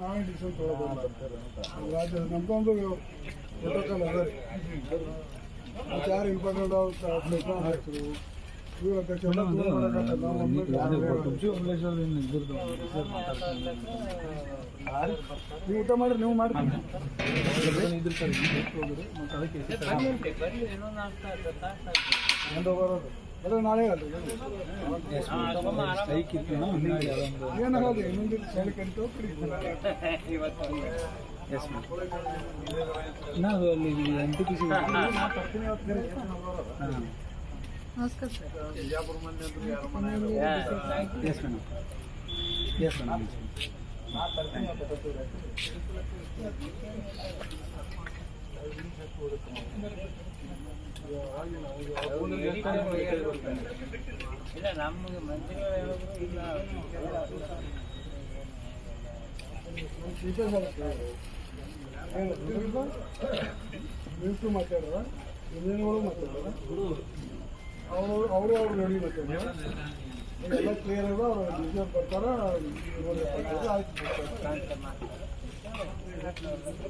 ನಾವೇ ಡಿಸಿಷನ್ ತೊಗೊಳೋದು ರಾಜ್ಯ ನಮ್ಗೊಂದು ಪ್ರೋಟೋಕಾಲ್ ಅದ. ಮತ್ತೆ ಯಾರು ಇಂಪಾರ್ಟೆಂಟ್ ಹಾಕ್ತರು. ನಾವು ಊಟ ಮಾಡ್ರಿ ನೀವು ಮಾಡ್ರಿ ಎಂದು ಬರೋದು ಅದೇ ನಾಳೆ ಹೇಳ್ರಿ ಏನಾಗಲ್ಲ ಇನ್ನೊಂದು ಸೈಡ್ ಕಂತು ನಮಸ್ಕಾರ ಸರ್. ಬಿಜಾಪುರ ಮಂದಿ ಅಂದ್ರೆ ಯಾರು ಮನೆ ಎಸ್ ಮೇಡಮ್ ಎಸ್ ಮೇಡಮ್ ಇಲ್ಲ ನಮಗೆ ಮಂತ್ರಿಗಳು ಹೇಳಿದ್ರು ಇಲ್ಲ ಅವರು ಅವರೇ ಮಾತಾಡೋದ ಎಲ್ಲ ಕ್ಲಿಯರ್ ಅದ ಅವ್ರು ಡಿಸಿಷನ್ ಬರ್ತಾರ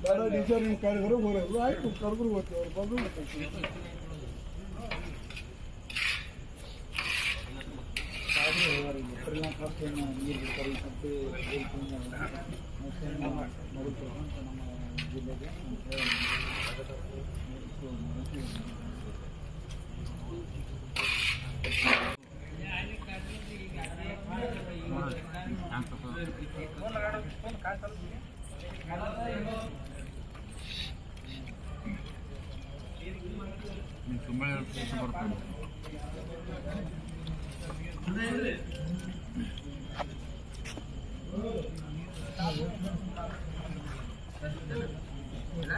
ಬೇಡ ಡಿಸಿಷನ್ ಕರೆದ್ರು ಬರೋದು ಆಯ್ತು, ಕರೆದ್ರು ಹೋಗ್ತೀವಿ, ಅವ್ರು ಬಂದು ಮಾತಾಡ್ತೀವಿ ನೀರು ಬಿಡ್ತಾರೆ ಈ ಸರ್ತಿ ನಡುತ್ತೆ ನಮ್ಮ ಜಿಲ್ಲೆಗೆ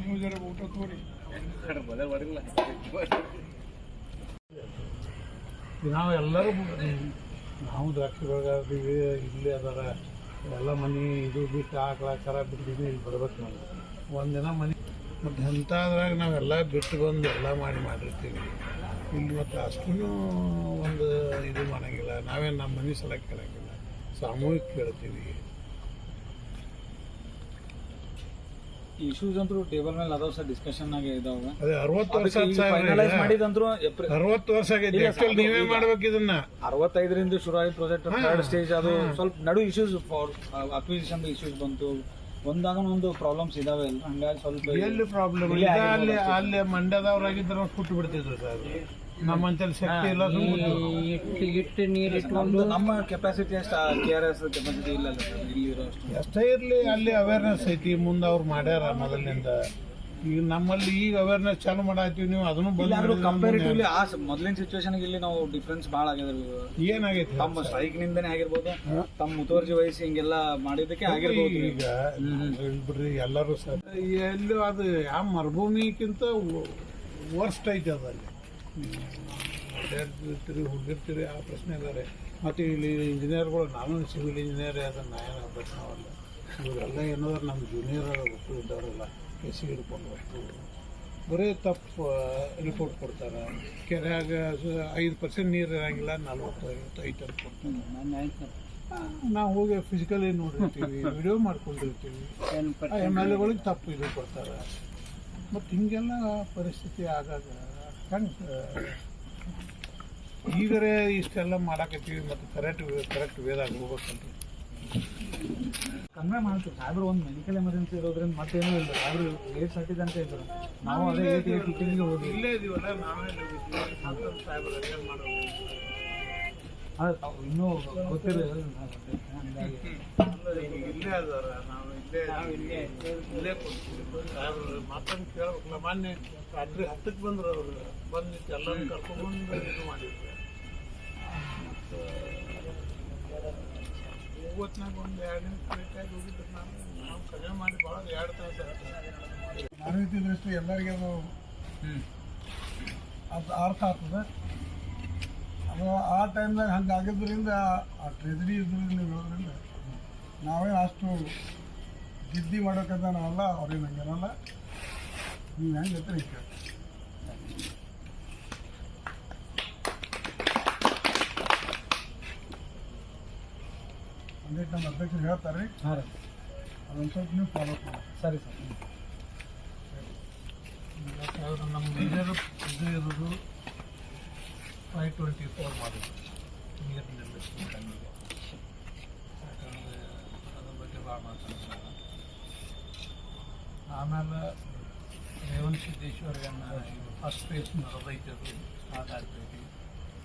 ನೀವು ಜರ ಊಟ ತೋರಿ ನಾವು ಎಲ್ಲರೂ ನಾವು ದ್ರಾಕ್ಷಿ ಬೆಳಗಾದಿವಿ ಇಲ್ಲಿ ಅದರ. ಎಲ್ಲ ಮನೆ ಇದು ಬಿಟ್ಟು ಆಕಳ ಕರ ಬಿಟ್ಟಿದ್ದೀವಿ ಇಲ್ಲಿ ಬರ್ಬೇಕು ನಾವು. ಒಂದಿನ ಮನೆ ಮತ್ತು ಅಂಥದ್ರಾಗ ನಾವೆಲ್ಲ ಬಿಟ್ಟು ಬಂದು ಎಲ್ಲ ಮಾಡಿ ಮಾಡಿರ್ತೀವಿ. ಇಲ್ಲಿ ಮತ್ತು ಅಷ್ಟೂ ಒಂದು ಇದು ಮಾಡೋಂಗಿಲ್ಲ. ನಾವೇನು ನಮ್ಮ ಮನೆ ಸಲಕ್ಕೆ ಕೇಳೋಂಗಿಲ್ಲ. ಸಾಮೂಹಿಕ ಕೇಳ್ತೀವಿ. ಇಶ್ಯೂಸ್ ಅಂತೂ ಟೇಬಲ್ ಮೇಲೆ ಅದಾವ ಸರ್ ಡಿಸ್ಕಷನ್ ಆಗಿ ಇದಾವ. ಅದೇ ಅರವತ್ತು ವರ್ಷ ಫೈನಲೈಸ್ ಮಾಡಿದಂದ್ರು ಏಪ್ರಿಲ್ ಅರವತ್ತು ವರ್ಷ ಆಗಿದೆ. ಇಲ್ಲ, ನೀವೇ ಈಗ- ಮಾಡ್ಬೇಕು ಇದನ್ನ? ಅರವತ್ತೈದರಿಂದ ಶುರು ಆಗಿ ಪ್ರಾಜೆಕ್ಟ್. ಥರ್ಡ್ ಸ್ಟೇಜ್ ಅದು ಸ್ವಲ್ಪ ನಡು ಇಶ್ಯೂಸ್ ಫಾರ್ ಅಕ್ವಿಸಿಷನ್ ಇಶ್ಯೂಸ್ ಬಂತು. ಒಂದಾಗ ಒಂದು ಪ್ರಾಬ್ಲಮ್ಸ್ ಇದಾವೆ ಅಲ್ಲ ಹಂಗಾಗಿ ಸ್ವಲ್ಪ ಎಲ್ಲಿ ಪ್ರಾಬ್ಲಮ್ ಆಗಿರ್ಬೋದು ಅಲ್ಲಿ. ಅಲ್ಲಿ ಮಂಡ್ಯದವ್ರಾಗಿದ್ರೆ ಕುಟ್ಟು ಬಿಡ್ತಿದ್ರು ಸರ್. ನಮ್ಮಂತಲ್ಲಿ ಶಕ್ತಿ ಇಲ್ಲ ಇಟ್ಟು ಇಟ್ಟು ನೀರು ನಮ್ದು ನಮ್ಮ ಕೆಪಾಸಿಟಿ ಅಷ್ಟು ಕೆ ಆರ್ ಎಸ್ ಕೆಪಾಸಿಟಿ ಇಲ್ಲ ಇಲ್ಲಿರೋ ಎಷ್ಟೇ ಇರಲಿ ಅಲ್ಲಿ ಅವೇರ್ನೆಸ್ ಐತಿ ಮುಂದೆ ಅವ್ರು ಮಾಡ್ಯಾರ ಮೊದಲಿನಿಂದ. ಈಗ ನಮ್ಮಲ್ಲಿ ಈಗ ಅವೇರ್ನೆಸ್ ಚಾಲು ಮಾಡಾತೀವಿ ನೀವು ಅದನ್ನು ಬಂದು ಕಂಪೇರಿಟಿವ್ಲಿ ಆ ಮೊದಲಿನ ಸಿಚುವೇಶನ್ಗೆ ಇಲ್ಲಿ ನಾವು ಡಿಫ್ರೆನ್ಸ್ ಭಾಳ ಆಗ್ಯದ ಏನಾಗೈತಿ ತಮ್ಮ ಸ್ಟ್ರೈಕ್ ನಿಂದನೇ ಆಗಿರ್ಬೋದು ತಮ್ಮ ಮುತುವರ್ಜಿ ವಹಿಸಿ ಹಿಂಗೆಲ್ಲ ಮಾಡಿದ್ದಕ್ಕೆ ಆಗಿರ್ಬೋದು ಈಗ ಬಿಡ್ರಿ ಎಲ್ಲರೂ ಸರ್. ಎಲ್ಲೂ ಅದು ಯಾವ ಮರುಭೂಮಿಗಿಂತ ವರ್ಸ್ಟ್ ಐತಿ ಅದು ಓಡಾಡ್ತಿರ್ತೀರಿ ಹುಡುಗಿರ್ತೀರಿ ಆ ಪ್ರಶ್ನೆ ಇದ್ದಾರೆ ಮತ್ತು ಇಲ್ಲಿ ಇಂಜಿನಿಯರ್ಗಳು ನಾನು ಸಿವಿಲ್ ಇಂಜಿನಿಯರ್ ಅದನ್ನು ನಾನು ಪ್ರಶ್ನವಲ್ಲ. ಇವರೆಲ್ಲ ಏನಾದ್ರು ನಮ್ಮ ಜೂನಿಯರ್ ಒಟ್ಟು ಇದ್ದಾರಲ್ಲ ಎಸಿ ಹಿಡ್ಕೊಂಡು ಅಷ್ಟು. ಬರೀ ತಪ್ಪು ರಿಪೋರ್ಟ್ ಕೊಡ್ತಾರೆ. ಕೆರೆಯಾಗ ಐದು ಪರ್ಸೆಂಟ್ ನೀರು ಇರೋಂಗಿಲ್ಲ ನಲ್ವತ್ತು ಐವತ್ತು ಐದು ಅಂತ ಕೊಡ್ತಾರೆ. ನಾವು ಹೋಗಿ ಫಿಸಿಕಲಿ ನೋಡಿರ್ತೀವಿ ವಿಡಿಯೋ ಮಾಡ್ಕೊಂಡಿರ್ತೀವಿ. ಎಂ ಎಲ್ ಎಗಳಿಗೆ ತಪ್ಪು ಇದು ಕೊಡ್ತಾರೆ. ಮತ್ತು ಹಿಂಗೆಲ್ಲ ಪರಿಸ್ಥಿತಿ ಆಗಾಗ ಈಗರೇ ಇಷ್ಟೆಲ್ಲ ಮಾಡಾಕತ್ತೀವಿ ಮತ್ತು ಕರೆಕ್ಟ್ ಕರೆಕ್ಟ್ ವೇದಾಗ ಹೋಗ್ಬೇಕಂತ. ಕನ್ವೆ ಮಾಡ್ತೀವಿ. ಸಾಹೇಬ್ರು ಒಂದು ಮೆಡಿಕಲ್ ಎಮರ್ಜೆನ್ಸಿ ಇರೋದ್ರಿಂದ ಮತ್ತೇನೂ ಇಲ್ಲ. ಸಾಹೇಬ್ರು ಏಟ್ ಸಟ್ಟಿದೆ ಅಂತ ಇದ್ರು. ನಾವು ಅದೇ ಏಟ್ ಏಟ್ ಫಿಫ್ಟೀನ್ಗೆ ಹೋಗಿ ಇಲ್ಲೇ ಇದೀವಲ್ಲ ನಾವೇ ಸಾಹೇಬ್ರು ಅಟೆಂಡ್ ಮಾಡೋದು. ಅದು ಇನ್ನೂ ಗೊತ್ತಿರಲಿಲ್ಲ ಇಲ್ಲೇ ಅದಾರ ನಾವು ಇಲ್ಲೇ ನಾವು ಇಲ್ಲೇ ಇಲ್ಲೇ ಕೊಡ್ತೀವಿ. ಯಾರು ಮಾತನ್ನು ಕೇಳ್ಬೇಕಲ್ಲ ಮೊನ್ನೆ ರಾತ್ರಿ ಹತ್ತಕ್ಕೆ ಬಂದ್ರು ಅವರು. ಬಂದು ಎಲ್ಲರೂ ಕರ್ಕೊಂಡು ಇದು ಮಾಡಿದ್ರು. ಒಂದು ಎರಡು ನಿಮಿಷ ಭೇಟಿಯಾಗಿ ಹೋಗಿದ್ರು. ನಾನು ನಾವು ಕಡಿಮೆ ಮಾಡಿ ಭಾಳ ಎರಡು ತಾಸು ಮಾನವೀಯತೆ ದೃಷ್ಟಿ ಎಲ್ಲರಿಗೆ ಅದು ಅದು ಅರ್ಥ ಆಗ್ತದೆ. ಅದು ಆ ಟೈಮ್ದಾಗ ಹಂಗೆ ಆಗಿದ್ದರಿಂದ ಆ ಟ್ರೆಜರಿ ಇದ್ರಿಂದ ನೀವು ಹೇಳೋದ್ರಿಂದ ನಾವೇ ಅಷ್ಟು ಜಿದ್ದಿ ಮಾಡೋಕ್ಕಂತ ನಾವಲ್ಲ ಅವ್ರೇನು ಹಂಗೇನಲ್ಲ ನೀವು ಹೆಂಗೆ ಹತ್ರ ಈಗ? ಒಂದಿಟ್ಟು ನಮ್ಮ ಅಧ್ಯಕ್ಷರು ಹೇಳ್ತಾರೆ. ಹಾಂ ರೀ. ಅದೊಂದು ಸ್ವಲ್ಪ ನೀವು ಫಾಲೋ ಮಾಡಿ. ಸರಿ ಸರ್. ಯಾಕಂದ್ರೆ ನಮ್ಮ ಮೇಜರ್ ಇದು ಇರೋದು ಫೈವ್ ಟ್ವೆಂಟಿ ಫೋರ್ ಮಾಡಿದ್ರು ನೀರಿನಲ್ಲಿ ಟೈಮಿಗೆ ಯಾಕಂದರೆ ಅದ್ರ ಬಗ್ಗೆ ಭಾಳ ಮಾತಾಡ್ತಾರೆ ಆಮೇಲೆ ರೇವಣ ಸಿದ್ದೇಶ್ವರಗನ್ನ ಫಸ್ಟ್ ಫೇಸ್ ನಡೆದೈತೆ ಅದು ಸ್ಟಾರ್ಟ್ ಆಗ್ತೈತಿ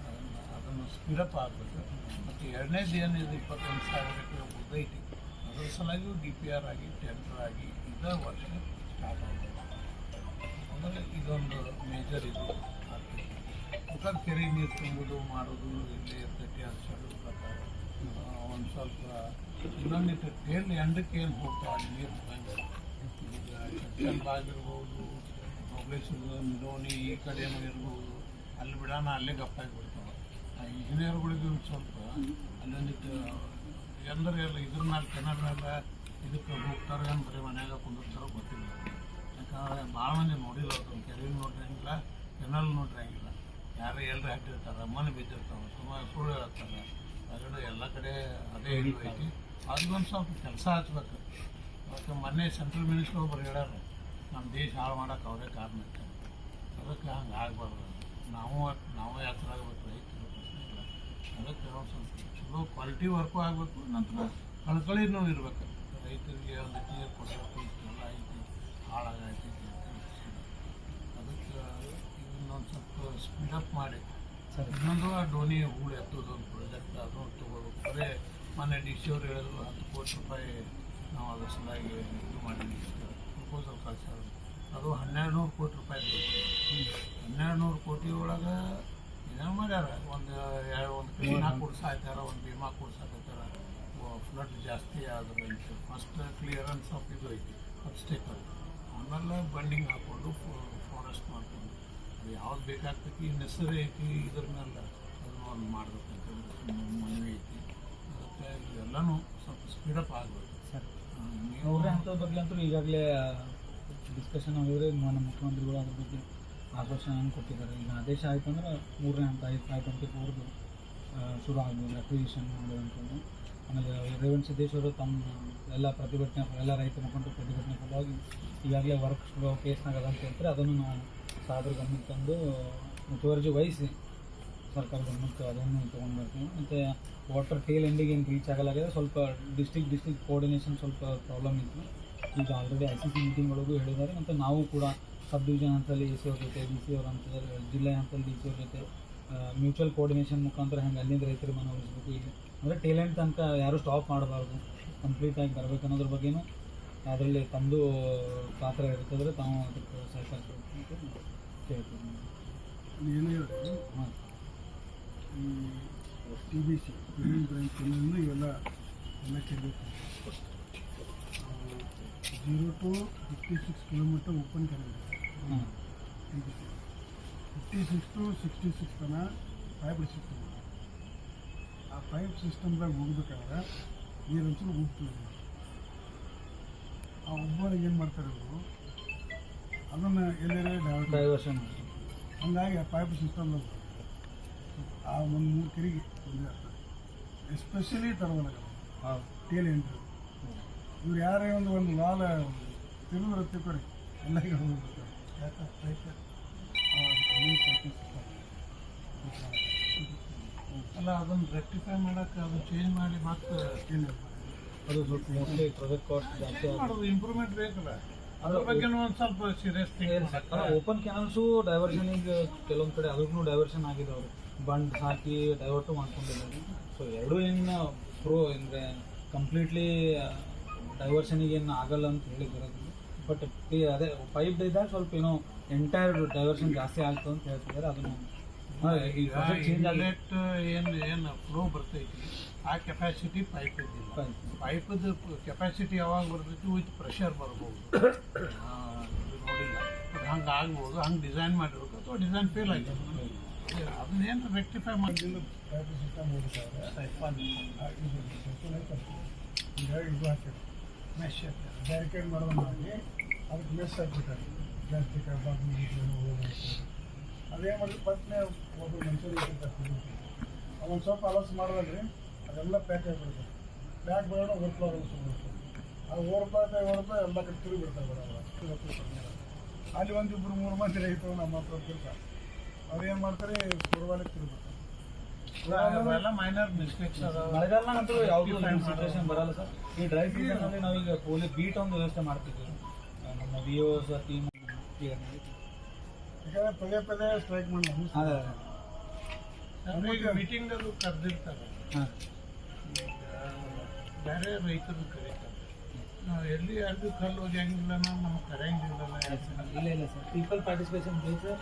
ಅದನ್ನು ಅದನ್ನು ಸ್ಪೀಡಪ್ ಆಗಬೇಕು. ಮತ್ತು ಎರಡನೇದು ಏನಿದೆ ಇಪ್ಪತ್ತೊಂದು ಸಾವಿರ ರೂಪಾಯಿ ಉದ್ದೈತಿ ಅದರ ಸಲುವಾಗಿ ಡಿ ಪಿ ಆರ್ ಆಗಿ ಟೆಂಡರ್ ಆಗಿ ಇದೇ ವರ್ಷ ಸ್ಟಾರ್ಟ್ ಆಗಬೇಕು ಅಂದರೆ ಇದೊಂದು ಮೇಜರ್ ಇದು. ಆಗ್ತೈತಿ ಮತ್ತು ಕೆರೆ ನೀರು ತುಂಬುದು ಮಾಡೋದು, ಇಲ್ಲೇ ಇರ್ತೈತಿ ಅದು ಪ್ರಕಾರ. ಒಂದು ಸ್ವಲ್ಪ ಇನ್ನೊಂದಿಟ್ಟು ಟೇಲ್ ಎಂಡಕ್ಕೆ ಏನು ಹೋಗ್ತಾ ನೀರು ಹೋಗಂಗೆ ಇರ್ಬೋದು ಮೊಬಲೇಶ್ವರ ಮಿಲೋನಿ ಈ ಕಡೆನೂ ಇರ್ಬೋದು, ಅಲ್ಲಿ ಬಿಡೋಣ ಅಲ್ಲೇ ಗಪ್ಪಾಗಿ ಬಿಡ್ತಾವೆ ಆ ಇಂಜಿನಿಯರ್ಗಳಿಗೆ ಸ್ವಲ್ಪ ಅಲ್ಲೊಂದಿಟ್ಟು ಎಲ್ಲರೂ ಎಲ್ಲ ಇದ್ರ ಮೇಲೆ ಕೆನಲ್ ಮೇಲೆ ಇದಕ್ಕೆ ಹೋಗ್ತಾರೆ ಬರೀ ಮನ್ಯಾಗ ಕುಂದಿರ್ತಾರೋ ಗೊತ್ತಿಲ್ಲ. ಯಾಕಂದ್ರೆ ಭಾಳ ಮಂದಿ ನೋಡಿಲ್ಲ ಅದನ್ನು ಕೆರೆ ನೋಡ್ರಂಗಿಲ್ಲ ಕೆನಲ್ ನೋಡ್ರಂಗಿಲ್ಲ ಯಾರು ಎಲ್ಲರೂ ಹಾಕಿರ್ತಾರೆ ಮನೆ ಬಿದ್ದಿರ್ತಾವೆ, ಸುಮಾರು ಸುಳ್ಳು ಹೇಳ್ತಾರೆ ಅದರಲ್ಲೂ ಎಲ್ಲ ಕಡೆ ಅದೇ ಐತಿ. ಅದೊಂದು ಸ್ವಲ್ಪ ಕೆಲಸ ಹಚ್ಬೇಕು. ಮತ್ತು ಮೊನ್ನೆ ಸೆಂಟ್ರಲ್ ಮಿನಿಸ್ಟರ್ ಒಬ್ಬರು ಹೇಳ್ಯಾರ ನಮ್ಮ ದೇಶ ಹಾಳು ಮಾಡೋಕೆ ಅವರೇ ಕಾರಣ ಇರ್ತಾರೆ ಅದಕ್ಕೆ ಹಂಗೆ ಆಗಬಾರ್ದು. ನಾವು ನಾವು ಯಾತ್ರ ಆಗಬೇಕು? ರೈತರು ಪ್ರಶ್ನೆ ಇಲ್ಲ. ಅದಕ್ಕೆ ಒಂದು ಸ್ವಲ್ಪ ಚಲೋ ಕ್ವಾಲಿಟಿ ವರ್ಕು ಆಗಬೇಕು ನಂತರ ಕಳ್ಕಳಿನೂ ಇರಬೇಕು. ರೈತರಿಗೆ ಒಂದು ಕ್ಲಿಯರ್ ಕೊಡಬೇಕು ಇಷ್ಟೆಲ್ಲ ಐತಿ ಹಾಳಾಗೈತಿ ಅದಕ್ಕೆ ಇನ್ನೊಂದು ಸ್ವಲ್ಪ ಸ್ಪೀಡಪ್ ಮಾಡಿ. ಸರ್. ಇನ್ನೊಂದು ಆ ಡೋನಿ ಹೂಳು ಎತ್ತೋದೊಂದು ಪ್ರಾಜೆಕ್ಟ್ ಅದನ್ನು ತೊಗೊಳ್ಬೇಕು. ಅದೇ ಮೊನ್ನೆ ಡಿ ಸಿ ಅವ್ರು ಹೇಳಿದ್ರು ಹತ್ತು ಕೋಟಿ ರೂಪಾಯಿ ನಾವು ಅದ್ರ ಸಲುವಾಗಿ ಇದು ಮಾಡಿದ್ವಿ. ಪ್ರಪೋಸಲ್ ಕಳ್ಸ್ಯಾರ. ಅದು ಹನ್ನೆರಡು ನೂರು ಕೋಟಿ ರೂಪಾಯಿ. ಹನ್ನೆರಡು ನೂರು ಕೋಟಿ ಒಳಗೆ ಏನೇನು ಮಾಡ್ಯಾರ. ಒಂದು, ಎರಡು, ಒಂದು ಕ್ಲೀನಾ ಕೊಡ್ಸಾಯ್ತಾರ ಒಂದು ಭೀಮಾ ಕೊಡ್ಸಾಕತ್ತಾರ ಫ್ಲಡ್ ಜಾಸ್ತಿ ಆದ್ರೆ ಫಸ್ಟ್ ಕ್ಲಿಯರೆನ್ಸ್ ಆಫ್ ಇದು ಐತಿ ಅಬ್ಸ್ಟೇಕಲ್ ಆಮೇಲೆ ಬಂಡಿಂಗ್ ಹಾಕ್ಕೊಂಡು ಫಾರೆಸ್ಟ್ ಮಾಡ್ಕೊಂಡು. ಅದು ಯಾವ್ದು ಬೇಕಾಗ್ತೈತಿ, ನೆಸರಿ ಐತಿ, ಇದ್ರ ಮೇಲೆ ಅದನ್ನ ಒಂದು ಮಾಡ್ಬೇಕಂತ ಮನವಿ ಐತಿ. ಅದಕ್ಕೆ ಇವೆಲ್ಲನೂ ಸ್ವಲ್ಪ ಸ್ಪೀಡಪ್ ಆಗಬೇಕು. ಮೂರನೇ ಹಂತದ ಬಗ್ಗೆ ಅಂತೂ ಈಗಾಗಲೇ ಡಿಸ್ಕಷನ್ ಆಗಿದ್ರೆ ನಮ್ಮ ಮುಖ್ಯಮಂತ್ರಿಗಳು ಅದ್ರ ಬಗ್ಗೆ ಆಕರ್ಷಣೆ ಕೊಟ್ಟಿದ್ದಾರೆ. ಈಗ ಆದೇಶ ಆಯಿತು ಅಂದ್ರೆ ಮೂರನೇ ಹಂತ ಐದು ಆಯ್ತು ಅಂತ ಫೋರ್ದು ಶುರು ಆಗ್ಬೋದು ಅಕ್ವಿಸಿಷನ್ ಮಾಡುವಂಥದ್ದು ಆಮೇಲೆ ರೇವಣ್ ಸಿದ್ದೇಶ್ವರು ತಮ್ಮ ಎಲ್ಲ ಪ್ರತಿಭಟನೆ, ಎಲ್ಲ ರೈತ ಮುಖಂಡರು ಪ್ರತಿಭಟನೆ ಫಲವಾಗಿ ಈಗಾಗಲೇ ವರ್ಕ್ ಶುರು ಕೇಸ್ನಾಗ ಅದ ಅಂತ ಹೇಳ್ತಾರೆ. ಅದನ್ನು ನಾವು ಸಾದ್ರ ಗಮನಕ್ಕೆ ತಂದು ಮುತುವರ್ಜಿ ವಹಿಸಿ ಸರ್ಕಾರ ಗಮನಕ್ಕೆ ಅದನ್ನು ತೊಗೊಂಡು ಬರ್ತೀವಿ ಮತ್ತು ವಾಟರ್ ಟೇಲ್ ಎಂಡಿಗೆ ಏನು ರೀಚ್ ಆಗಲಾಗಿದೆ ಸ್ವಲ್ಪ ಡಿಸ್ಟಿಕ್ ಡಿಸ್ಟಿಕ್ ಕೋಆರ್ಡಿನೇಷನ್ ಸ್ವಲ್ಪ ಪ್ರಾಬ್ಲಮ್ ಇತ್ತು. ಈಗ already I C C meeting ಒಳಗೂ ಹೇಳಿದ್ದಾರೆ. ಮತ್ತು ನಾವು ಕೂಡ ಸಬ್ ಡಿವಿಷನ್ ಹಂತದಲ್ಲಿ ಎ ಸಿ ಅವ್ರ ಜೊತೆ ಡಿ ಸಿ ಅವ್ರ ಹಂತದಲ್ಲಿ ಜಿಲ್ಲೆ ಹಂತದಲ್ಲಿ ಡಿ ಸಿ ಅವ್ರ ಜೊತೆ ಮ್ಯೂಚುವಲ್ ಕೋಆರ್ಡಿನೇಷನ್ ಮುಖಾಂತರ ಹೆಂಗೆ ಅಲ್ಲಿಂದ ರೈತರು ಮನವೊಲಿಸಬೇಕು ಈಗ ಅಂದರೆ ಟೇಲೆಂಟ್ ತನಕ ಯಾರೂ ಸ್ಟಾಪ್ ಮಾಡಬಾರ್ದು. ಕಂಪ್ಲೀಟಾಗಿ ಬರಬೇಕು ಅನ್ನೋದ್ರ ಬಗ್ಗೆನೂ ಅದರಲ್ಲಿ ತಂದು ಪಾತ್ರ ಇರ್ತದ್ರೆ ತಾವು ಅದಕ್ಕೆ ಸಹಕರಿಸಬೇಕು ಅಂತ ಕೇಳ್ತೀನಿ. ಹಾಂ. T B C union bank ಕೆನಲ್ಲು ಇವೆಲ್ಲ ಎಲ್ಲ ಕೇಳಬೇಕು zero to fifty six kilometre open ಹಾಂ T B C fifty six to sixty six ತನ ಪೈಪ್ ಸಿಸ್ಟಮ್ ಆ ಪೈಪ್ ಸಿಸ್ಟಮ್ದಾಗ ಹೋಗ್ಬೇಕಾದ್ರೆ ನೀರು ಹೋಗ್ತೀವಿ ಆ ಉಬ್ಬನಿಗೆ ಏನು ಮಾಡ್ತಾರೆ ಅವರು ಅದನ್ನು ಡೈವರ್ಟ್ ಡೈವರ್ಷನ್ ಹಂಗಾಗಿ ಆ ಪೈಪ್ ಸಿಸ್ಟಮ್ ಆ ಒಂದು ಮೂರು ಕೆರೆಗೆ ತೊಂದರೆ ಆಗ್ತದೆ ಎಸ್ಪೆಷಲಿ ತರವಲ್ಲ ಹೌದು ಟೇಲ್ ಎಂಟ್ರಿ ಇವ್ರು ಯಾರೇ ಒಂದು ಒಂದು ಲಾಲ ತಿಳಿದ್ರೆ ತಿಳ್ಕೊರಿ ಕೊಡಿ ಹೋಗ್ಬೇಕು ಯಾಕೆ ಅಲ್ಲ ಅದನ್ನು ರೆಕ್ಟಿಫೈ ಮಾಡೋಕ್ಕೆ ಅದು ಚೇಂಜ್ ಮಾಡಿ ಮತ್ತೆ ಅದು ಸ್ವಲ್ಪ ಮೋಸ್ಟ್ಲಿ ಪ್ರಾಜೆಕ್ಟ್ ಕಾಸ್ಟ್ ಜಾಸ್ತಿ ಮಾಡೋದು ಇಂಪ್ರೂವ್ಮೆಂಟ್ ಬೇಕಲ್ಲ. ಅದ್ರ ಬಗ್ಗೆ ಒಂದು ಸ್ವಲ್ಪ ಸೀರಿಯಸ್ ಓಪನ್ ಕ್ಯಾನಲ್ಸು ಡೈವರ್ಷನಿಗೆ ಕೆಲವೊಂದು ಕಡೆ ಅದಕ್ಕೂ ಡೈವರ್ಷನ್ ಆಗಿದೆ ಅವರು ಬಂಡ್ ಹಾಕಿ ಡೈವರ್ಟು ಮಾಡ್ಕೊಂಡಿದ್ದಾರೆ. ಸೊ ಎರಡೂ ಏನು ಪ್ರೋ ಅಂದರೆ ಕಂಪ್ಲೀಟ್ಲಿ ಡೈವರ್ಷನಿಗೆ ಏನು ಆಗಲ್ಲ ಅಂತ ಹೇಳಿದ್ದಾರೆ ಬಟ್ ಅದೇ ಪೈಪ್ ಇದ್ದಾಗ ಸ್ವಲ್ಪ ಏನೋ ಎಂಟೈರ್ ಡೈವರ್ಷನ್ ಜಾಸ್ತಿ ಆಗ್ತದೆ ಅಂತ ಹೇಳ್ತಿದ್ದಾರೆ. ಅದನ್ನು ಇನ್ಲೆಟ್ ಏನು ಏನು ಫ್ಲೋ ಬರ್ತೈತಿ ಆ ಕೆಪಾಸಿಟಿ ಪೈಪ್ ಇದ್ದಿಲ್ಲ ಪೈಪದ ಕೆಪಾಸಿಟಿ ಯಾವಾಗ ಬರ್ತೈತಿ ವಿತ್ ಪ್ರೆಷರ್ ಬರ್ಬೋದು. ನೋಡಿಲ್ಲ. ಅದು ಹಂಗೆ ಆಗ್ಬೋದು ಹಂಗೆ ಡಿಸೈನ್ ಮಾಡಿರ್ಬೇಕು ಅಥವಾ ಡಿಸೈನ್ ಫೇಲ್ ಆಯ್ತು. ಅದನ್ನೇನು ರೆಕ್ಟಿಫೈ ಮಾಡಿ ಸಿಸ್ಟಮ್ ಸೈಫಾನ್ ಹೀಗಾಗಿ ಇದು ಹಾಕಿದ್ರು ಮೆಶ್ ಬ್ಯಾರಿಕೇಡ್ ಮಾಡೋದು ಮಾಡಿ ಅದಕ್ಕೆ ಮೆಸ್ ಹಾಕ್ಬಿಟ್ಟಾರೆ ಜಾಸ್ತಿ ಬಾಗಿಲು ಅದೇ ಮಾಡಿ ಪಟ್ನೆ ಒಬ್ಬ ಮನುಷ್ಯರಿಗೆ ಅವನು ಸ್ವಲ್ಪ ಅಲಸ್ ಮಾಡೋದಲ್ರಿ ಅದೆಲ್ಲ ಪ್ಯಾಕ್ ಆಗಿಬಿಡ್ತಾರೆ ಪ್ಯಾಕ್ ಬರೋಣ ಓವರ್ಫ್ಲೋ ಅದು ಸುಮ್ಮನೆ ಆ ಓವರ್ಫ್ಲೋ ಎಲ್ಲ ಕಡೆ ತಿರುಗಿ ಬಿಡ್ತಾರೆ ಬರೋಲ್ಲ ಅಲ್ಲಿ ಒಂದಿಬ್ಬರು ಮೂರು ಮಂದಿ ರೈತರು ನಮ್ಮ ಹತ್ರ ತಿರ್ತಾರೆ ಅವ್ರು ಏನು ಮಾಡ್ತಾರೆ ಸುರವಾಲಕ್ಕೆ ತಿರುಗಿಬಿಡ್ತಾರೆ ಅವೆಲ್ಲ ಮೈನರ್ ಮಿಸ್ಟೇಕ್ಸ್ ಅದಾವ ಮಳೆಗಾಲ ಅಂತೂ ಯಾವುದು ಸಿಚುವೇಶನ್ ಬರಲ್ಲ ಸರ್. ಈ ಡ್ರೈ ಸೀಸನಲ್ಲಿ ನಾವೀಗ ಪೋಲಿ ಬೀಟ್ ಒಂದು ವ್ಯವಸ್ಥೆ ಮಾಡ್ತಿದ್ವಿ ನಮ್ಮ ವಿ ಓಸ್ ಟೀಮ್ ಯಾಕಂದ್ರೆ ಪದೇ ಪದೇ ಸ್ಟ್ರೈಕ್ ಮಾಡಿ ಅದೇ ಈಗ ಮೀಟಿಂಗ್ ಅದು ಕರೆದಿರ್ತಾರೆ. ಹಾಂ. ಬೇರೆ ರೈತರು ಕರೀತಾರೆ. ನಾವು ಎಲ್ಲಿ ಯಾರಿಗೂ ಕಲ್ಲು ಹೋಗಿ ನಾವು ನಮ್ಗೆ ಕರೆಯಂಗಿಲ್ಲ ಇಲ್ಲ ಇಲ್ಲ ಸರ್. ಪೀಪಲ್ ಪಾರ್ಟಿಸಿಪೇಷನ್ ಬೇಕು? Sir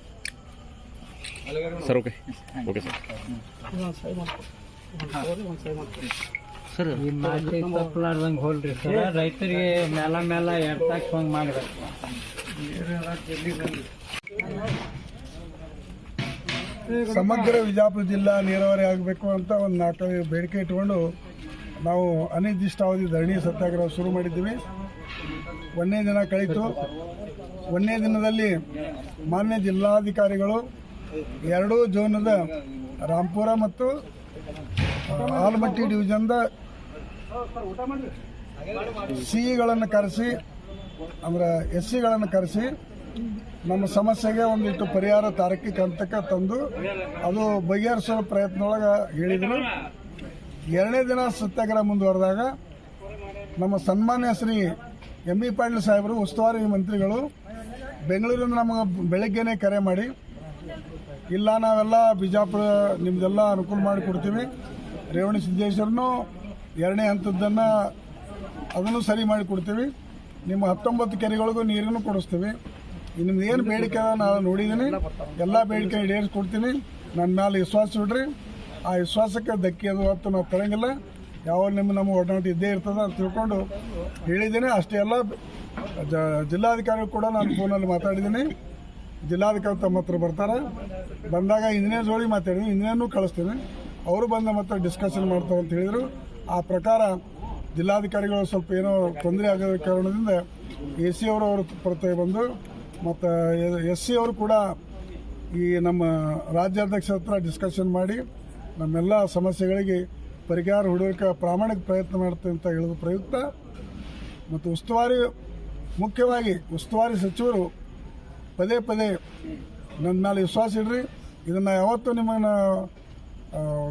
sir okay. Okay sir. Sir ತಪ್ಪಲಾರ್ದಂಗೆ ಹೋಲ್ರಿ ಸರ್. ರೈತರಿಗೆ ಮೇಲ ಮೇಲ ಎಡ್ತಾಕ್ ಹಂಗೆ ಮಾಡ್ಬೇಕು. ಸಮಗ್ರ ವಿಜಾಪುರ ಜಿಲ್ಲಾ ನೀರಾವರಿ ಆಗಬೇಕು ಅಂತ ಒಂದು ನಾಟಕ ಬೇಡಿಕೆ ಇಟ್ಕೊಂಡು ನಾವು ಅನಿರ್ದಿಷ್ಟಾವಧಿ ಧರಣಿ ಸತ್ಯಾಗ್ರಹ ಶುರು ಮಾಡಿದ್ದೀವಿ. ಒಂದನೇ ದಿನ ಕಳೀತು. ಒಂದನೇ ದಿನದಲ್ಲಿ ಮಾನ್ಯ ಜಿಲ್ಲಾಧಿಕಾರಿಗಳು ಎರಡೂ ಜೋನದ ರಾಂಪುರ ಮತ್ತು ಆಲಮಟ್ಟಿ ಡಿವಿಷನ್ದ ಸಿಇಗಳನ್ನು ಕರೆಸಿ, ಅಂದ್ರೆ ಎಸ್ ಸಿಗಳನ್ನು ಕರೆಸಿ, ನಮ್ಮ ಸಮಸ್ಯೆಗೆ ಒಂದಿಷ್ಟು ಪರಿಹಾರ ತಾರಕಿಕ ಹಂತಕ್ಕೆ ತಂದು, ಅದು ಬಗೆಹರಿಸೋ ಪ್ರಯತ್ನದೊಳಗೆ ಹೇಳಿದರು. ಎರಡನೇ ದಿನ ಸತ್ಯಾಗ್ರಹ ಮುಂದುವರೆದಾಗ, ನಮ್ಮ ಸನ್ಮಾನ್ಯ ಶ್ರೀ ಎಂ ಇ ಪಾಟೀಲ್ ಸಾಹೇಬರು ಉಸ್ತುವಾರಿ ಮಂತ್ರಿಗಳು, ಬೆಂಗಳೂರಿಂದ ನಮಗೆ ಬೆಳಗ್ಗೆನೆ ಕರೆ ಮಾಡಿ ಇಲ್ಲ, ನಾವೆಲ್ಲ ಬಿಜಾಪುರ ನಿಮ್ದೆಲ್ಲ ಅನುಕೂಲ ಮಾಡಿ ಕೊಡ್ತೀವಿ. ರೇವಣಿ ಸಿದ್ದೇಶ್ವರನು ಎರಡನೇ ಹಂತದ್ದನ್ನು ಅದನ್ನು ಸರಿ ಮಾಡಿ ಕೊಡ್ತೀವಿ. ನಿಮ್ಮ ಹತ್ತೊಂಬತ್ತು ಕೆರೆಗಳಿಗೂ ನೀರನ್ನು ಕೊಡಿಸ್ತೀವಿ. ನಿಮ್ದು ಏನು ಬೇಡಿಕೆ ಅದ ನಾನು ನೋಡಿದ್ದೀನಿ ಎಲ್ಲ ಬೇಡಿಕೆ ಈಡೇರಿಸ್ಕೊಡ್ತೀನಿ. ನನ್ನ ಮೇಲೆ ವಿಶ್ವಾಸ ಬಿಡ್ರಿ ಆ ವಿಶ್ವಾಸಕ್ಕೆ ಧಕ್ಕೆ ಅದು ಹೊತ್ತು ನಾವು ತರಂಗಿಲ್ಲ. ಯಾವ ನಿಮ್ಮ ನಮ್ಮ ಒಡನಾಟ ಇದ್ದೇ ಇರ್ತದೆ ಅಂತ ತಿಳ್ಕೊಂಡು ಹೇಳಿದ್ದೀನಿ ಅಷ್ಟೇ ಎಲ್ಲ ಜ ಜಿಲ್ಲಾಧಿಕಾರಿ ಕೂಡ ನಾನು ಫೋನಲ್ಲಿ ಮಾತಾಡಿದ್ದೀನಿ ಜಿಲ್ಲಾಧಿಕಾರಿ ತಮ್ಮ ಹತ್ರ ಬರ್ತಾರೆ. ಬಂದಾಗ ಇಂಜಿನಿಯರ್ ಜೋಡಿ ಮಾತಾಡಿದ್ವಿ ಇಂಜಿನಿಯರ್ನು ಕಳಿಸ್ತೀನಿ. ಅವರು ಬಂದ ಮತ್ತೆ ಡಿಸ್ಕಷನ್ ಮಾಡ್ತಾರೆ ಅಂತ ಹೇಳಿದರು. ಆ ಪ್ರಕಾರ ಜಿಲ್ಲಾಧಿಕಾರಿಗಳು ಸ್ವಲ್ಪ ಏನೋ ತೊಂದರೆ ಆಗೋದ ಕಾರಣದಿಂದ ಎ ಸಿ ಅವರು ಅವರು ಪ್ರತಿ ಬಂದು ಮತ್ತು ಎಸ್ ಸಿ ಅವರು ಕೂಡ ಈ ನಮ್ಮ ರಾಜ್ಯಾಧ್ಯಕ್ಷ ಹತ್ರ ಡಿಸ್ಕಷನ್ ಮಾಡಿ ನಮ್ಮೆಲ್ಲ ಸಮಸ್ಯೆಗಳಿಗೆ ಪರಿಹಾರ ಹುಡುಕ ಪ್ರಾಮಾಣಿಕ ಪ್ರಯತ್ನ ಮಾಡ್ತೇವೆ ಅಂತ ಹೇಳಿದ ಪ್ರಯುಕ್ತ. ಮತ್ತು ಉಸ್ತುವಾರಿ ಮುಖ್ಯವಾಗಿ ಉಸ್ತುವಾರಿ ಸಚಿವರು ಪದೇ ಪದೇ ನನ್ನ ಮೇಲೆ ವಿಶ್ವಾಸ ಇಡ್ರಿ. ಇದನ್ನು ಯಾವತ್ತೂ ನಿಮ್ಮನ್ನು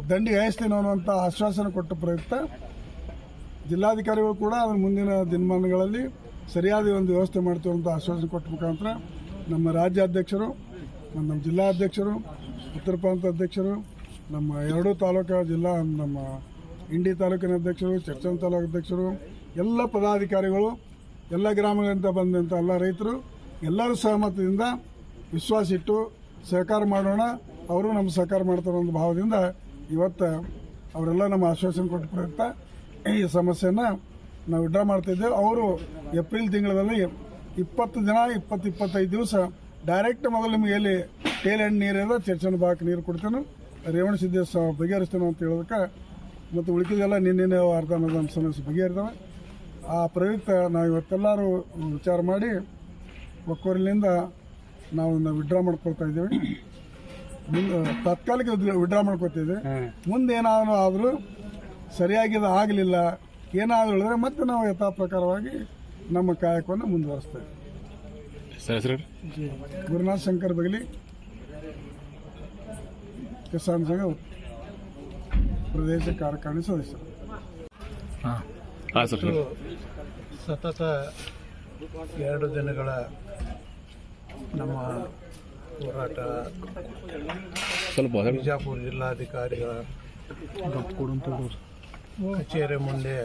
ದಂಡಿ ಹಾಯಿಸ್ತೀನಿ ಅನ್ನುವಂಥ ಆಶ್ವಾಸನೆ ಕೊಟ್ಟ ಪ್ರಯುಕ್ತ ಜಿಲ್ಲಾಧಿಕಾರಿಗಳು ಕೂಡ ಅದರ ಮುಂದಿನ ದಿನಮಾನಗಳಲ್ಲಿ ಸರಿಯಾದ ಒಂದು ವ್ಯವಸ್ಥೆ ಮಾಡ್ತೀವಿ ಆಶ್ವಾಸನೆ ಕೊಟ್ಟ ಮುಖಾಂತರ ನಮ್ಮ ರಾಜ್ಯಾಧ್ಯಕ್ಷರು, ನಮ್ಮ ಜಿಲ್ಲಾಧ್ಯಕ್ಷರು, ಉತ್ತರ ಪ್ರಾಂತ ಅಧ್ಯಕ್ಷರು, ನಮ್ಮ ಎರಡೂ ತಾಲೂಕು ಜಿಲ್ಲಾ, ನಮ್ಮ ಇಂಡಿ ತಾಲೂಕಿನ ಅಧ್ಯಕ್ಷರು, ಚರ್ಚನ್ ತಾಲೂಕು ಅಧ್ಯಕ್ಷರು, ಎಲ್ಲ ಪದಾಧಿಕಾರಿಗಳು, ಎಲ್ಲ ಗ್ರಾಮಗಳಿಂದ ಬಂದಂಥ ಎಲ್ಲ ರೈತರು ಎಲ್ಲರ ಸಹಮತದಿಂದ ವಿಶ್ವಾಸ ಇಟ್ಟು ಸಹಕಾರ ಮಾಡೋಣ. ಅವರು ನಮ್ಮ ಸಹಕಾರ ಮಾಡ್ತಾರೆ ಒಂದು ಭಾವದಿಂದ ಇವತ್ತು ಅವರೆಲ್ಲ ನಮ್ಮ ಆಶ್ವಾಸನೆ ಕೊಟ್ಟ ಪ್ರಯುಕ್ತ ಈ ಸಮಸ್ಯೆನ ನಾವು ವಿಡ್ರಾ ಮಾಡ್ತಿದ್ದೇವೆ ಅವರು ಏಪ್ರಿಲ್ ತಿಂಗಳಲ್ಲಿ ಇಪ್ಪತ್ತು ದಿನ, ಇಪ್ಪತ್ತು ಇಪ್ಪತ್ತೈದು ದಿವಸ ಡೈರೆಕ್ಟ್ ಮೊದಲು ನಿಮಗೆ ಎಲ್ಲಿ ಟೇಲ್ ಎಂಡ್ ನೀರಿದೆ ಚರ್ಚನ ಬಾಕ್ ನೀರು ಕೊಡ್ತೇನೆ. ರೇವಣ ಸಿದ್ದೇಶ ಬಗೆಹರಿಸ್ತೇನೆ ಅಂತ ಹೇಳೋದಕ್ಕೆ ಮತ್ತು ಉಳಿಕಿದೆಲ್ಲ ನಿನ್ನೆ ಅರ್ಧ ನಮ್ಮ ಸಮಸ್ಯೆ ಬಗೆಹರಿದವೆ. ಆ ಪ್ರಯುಕ್ತ ನಾವು ಇವತ್ತೆಲ್ಲರೂ ವಿಚಾರ ಮಾಡಿ ಒಕ್ಕೊರಲಿಂದ ನಾವು ವಿಡ್ರಾ ಮಾಡ್ಕೊಳ್ತಾ ಇದ್ದೀವಿ. ಮುಂದೆ ತಾತ್ಕಾಲಿಕ ವಿಡ್ರಾ ಮಾಡ್ಕೊತಿದ್ವಿ ಮುಂದೆ ಏನಾದರೂ ಆದರೂ ಸರಿಯಾಗಿ ಆಗಲಿಲ್ಲ ಏನಾದರೂ ಹೇಳಿದ್ರೆ ಮತ್ತೆ ನಾವು ಯಥಾ ಪ್ರಕಾರವಾಗಿ ನಮ್ಮ ಕಾಯಕವನ್ನು ಮುಂದುವರಿಸ್ತೇವೆ ಗುರುನಾಥ್ ಶಂಕರ್ ಬಗಲಿ ಕಿಸಾನ್ ಸಂಘ ಪ್ರದೇಶ ಕಾರ್ಯಕಾರಿಣಿ ಸದಸ್ಯರು ಮತ್ತು ಸತತ ಎರಡು ದಿನಗಳ ನಮ್ಮ ಹೋರಾಟ ಸ್ವಲ್ಪ ಬಿಜಾಪುರ ಜಿಲ್ಲಾಧಿಕಾರಿಗಳ ಕಚೇರಿ ಮುಂದೆ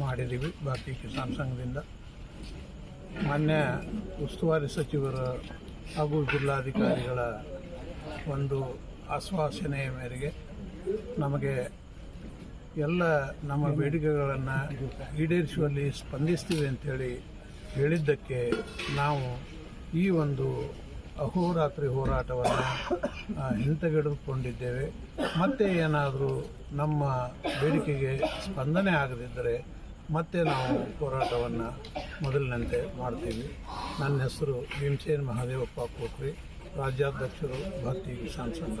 ಮಾಡಿದ್ದೀವಿ ಭಾರತೀಯ ಕಿಸಾನ್ ಸಂಘದಿಂದ. ಮಾನ್ಯ ಉಸ್ತುವಾರಿ ಸಚಿವರು ಹಾಗೂ ಜಿಲ್ಲಾಧಿಕಾರಿಗಳ ಒಂದು ಆಶ್ವಾಸನೆಯ ಮೇರೆಗೆ ನಮಗೆ ಎಲ್ಲ ನಮ್ಮ ಬೇಡಿಕೆಗಳನ್ನು ಈಡೇರಿಸುವಲ್ಲಿ ಸ್ಪಂದಿಸ್ತೀವಿ ಅಂಥೇಳಿ ಹೇಳಿದ್ದಕ್ಕೆ ನಾವು ಈ ಒಂದು ಅಹೋರಾತ್ರಿ ಹೋರಾಟವನ್ನು ಹಿಂತೆಗೆದುಕೊಂಡಿದ್ದೇವೆ. ಮತ್ತೆ ಏನಾದರೂ ನಮ್ಮ ಬೇಡಿಕೆಗೆ ಸ್ಪಂದನೆ ಆಗದಿದ್ದರೆ ಮತ್ತೆ ನಾವು ಹೋರಾಟವನ್ನು ಮೊದಲಿನಂತೆ ಮಾಡ್ತೀವಿ. ನನ್ನ ಹೆಸರು ಭೀಮಸೇನ್ ಮಹಾದೇವಪ್ಪ ಕೋಟ್ರಿ, ರಾಜ್ಯಾಧ್ಯಕ್ಷರು ಭಾರತೀಯ ಕಿಸಾನ್ ಸಂಘ.